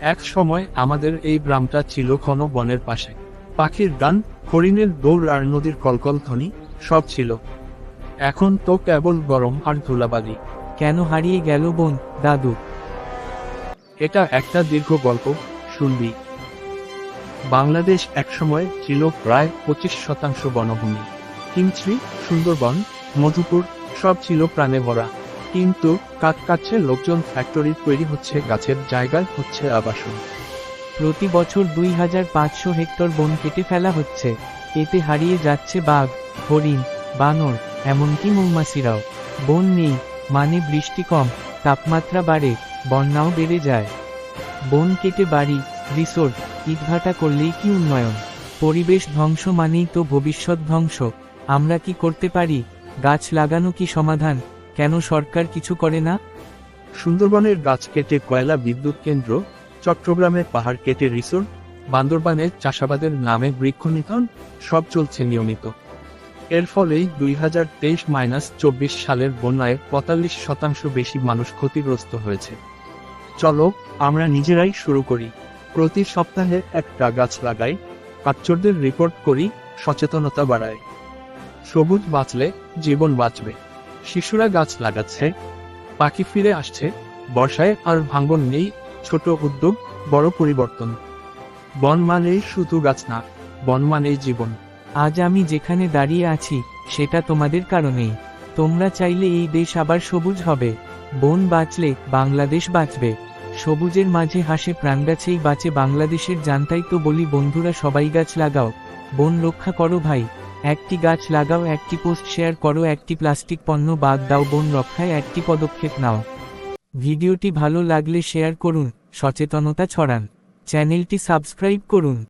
এক সময় আমাদের এই গ্রামটা ছিল ঘন বনের পাশে। পাখির গান হরিণের দৌড় আর নদীর কলকল ধ্বনি সব ছিল। এখন তো কেবল গরম আর ধুলাবালি। কেন হারিয়ে গেল বোন দাদু? এটা একটা দীর্ঘ গল্প শুনবি। বাংলাদেশ একসময় ছিল প্রায় পঁচিশ শতাংশ বনভূমি। হিমশ্রী সুন্দরবন মধুপুর সব ছিল প্রাণে ভরা। কিন্তু কাক কাছে লোকজন ফ্যাক্টরি তৈরি হচ্ছে, গাছের জায়গায় হচ্ছে আবাসন। প্রতি বছর দুই হাজার পাঁচশো হেক্টর বন কেটে ফেলা হচ্ছে। এতে হারিয়ে যাচ্ছে বাঘ, হরিণ, বানর, এমনকি মৌমাছিরাও। বন নেই মানে বৃষ্টি কম, তাপমাত্রা বাড়ে, বন্যাও বেড়ে যায়। বন কেটে বাড়ি, রিসোর্ট, ইটভাটা করলেই কি উন্নয়ন? পরিবেশ ধ্বংস মানেই তো ভবিষ্যৎ ধ্বংস। আমরা কি করতে পারি? গাছ লাগানো কি সমাধান? কেন সরকার কিছু করে না? সুন্দরবনের গাছ কেটে কয়লা বিদ্যুৎ কেন্দ্র চট্টগ্রামের পাহাড় কেটে রিসোর্ট বান্দরবানের চাষাবাদের নামে বৃক্ষনিধন, সব চলছে নিয়মিত। এর ফলেই দুই হাজার তেইশ মাইনাস চব্বিশ সালের বন্যায় পঁয়তাল্লিশ শতাংশ বেশি মানুষ ক্ষতিগ্রস্ত হয়েছে। চলো, আমরা নিজেরাই শুরু করি। প্রতি সপ্তাহে একটা গাছ লাগাই কাচ্চরদের রিপোর্ট করি, সচেতনতা বাড়ায়। সবুজ বাঁচলে জীবন বাঁচবে। শিশুরা গাছ লাগাচ্ছে, পাখি ফিরে আসছে, বর্ষায় আর ভাঙ্গন নেই, ছোট উদ্যোগ, বড় পরিবর্তন। বন মানেই শুধু গাছ না, বন মানেই জীবন। আজ আমি যেখানে দাঁড়িয়ে আছি, সেটা তোমাদের কারণেই। তোমরা চাইলে এই দেশ আবার সবুজ হবে। বন বাঁচলে বাংলাদেশ বাঁচবে। সবুজের মাঝে হাসে প্রাণগাছেই বাঁচে বাংলাদেশের জানতাই তো বলি বন্ধুরা সবাই গাছ লাগাও। বন রক্ষা করো ভাই। একটি গাছ লাগাও, একটি পোস্ট শেয়ার করো, একটি প্লাস্টিক পণ্য বাদ দাও, বন রক্ষায় একটি পদক্ষেপ নাও। ভিডিওটি ভালো লাগলে শেয়ার করুন, সচেতনতা ছড়ান। চ্যানেলটি সাবস্ক্রাইব করুন।